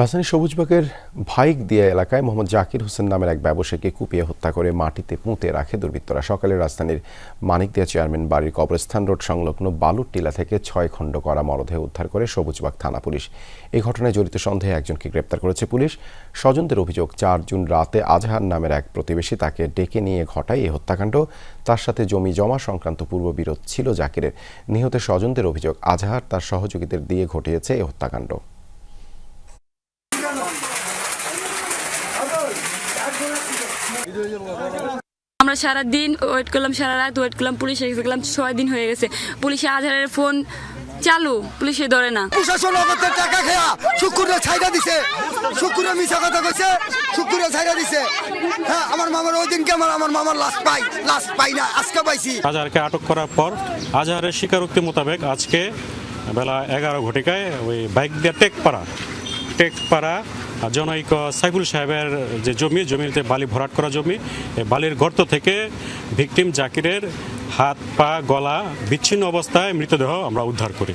রাজধানীর সবুজবাগের ভাইক দিয়া এলাকায় মোহাম্মদ জাকির হোসেন নামের এক ব্যবসায়ীকে কুপিয়ে হত্যা করে মাটিতে পুঁতে রাখে দুর্বৃত্তরা। সকালে রাজধানীর মানিকদিয়া চেয়ারম্যান বাড়ির কবরস্থান রোড সংলগ্ন বালুর টিলা থেকে ছয় খণ্ড করা মরদেহ উদ্ধার করে সবুজবাগ থানা পুলিশ। এই ঘটনায় জড়িত সন্দেহে একজনকে গ্রেপ্তার করেছে পুলিশ। স্বজনদের অভিযোগ, চার জুন রাতে আজহার নামের এক প্রতিবেশী তাকে ডেকে নিয়ে ঘটায় এই হত্যাকাণ্ড। তার সাথে জমি জমা সংক্রান্ত পূর্ববিরোধ ছিল জাকিরের। নিহতের স্বজনদের অভিযোগ, আজহার তার সহযোগীদের দিয়ে ঘটিয়েছে এই হত্যাকাণ্ড। আমরা সারাদিন ওয়েট করলাম সারা রাত ওয়েট করলাম পুলিশ এসে গেলাম ছয় দিন হয়ে গেছে। পুলিশে আধারের ফোন চালু পুলিশে ধরে না। প্রশাসন আমাদের টাকা খেয়া শুকুরে ছাইরা দিছে। শুকুরে মিশা কথা কইছে শুকুরে ছাইরা দিছে। হ্যাঁ আমার মামার ওই দিনকে আমার আমার মামার লাশ পাই লাশ পাই না আজকে পাইছি। আজহারকে আটক করার পর আজহারের স্বীকারোক্তি মোতাবেক আজকে বেলা এগারো ঘটিকায় ওই বাইক দিয়ে টেকপাড়া টেকপাড়া জনৈক সাইফুল সাহেবের যে জমি, জমিতে বালি ভরাট করা জমি বালির গর্ত থেকে ভিকটিম জাকিরের হাত, পা, গলা বিচ্ছিন্ন অবস্থায় মৃতদেহ আমরা উদ্ধার করি।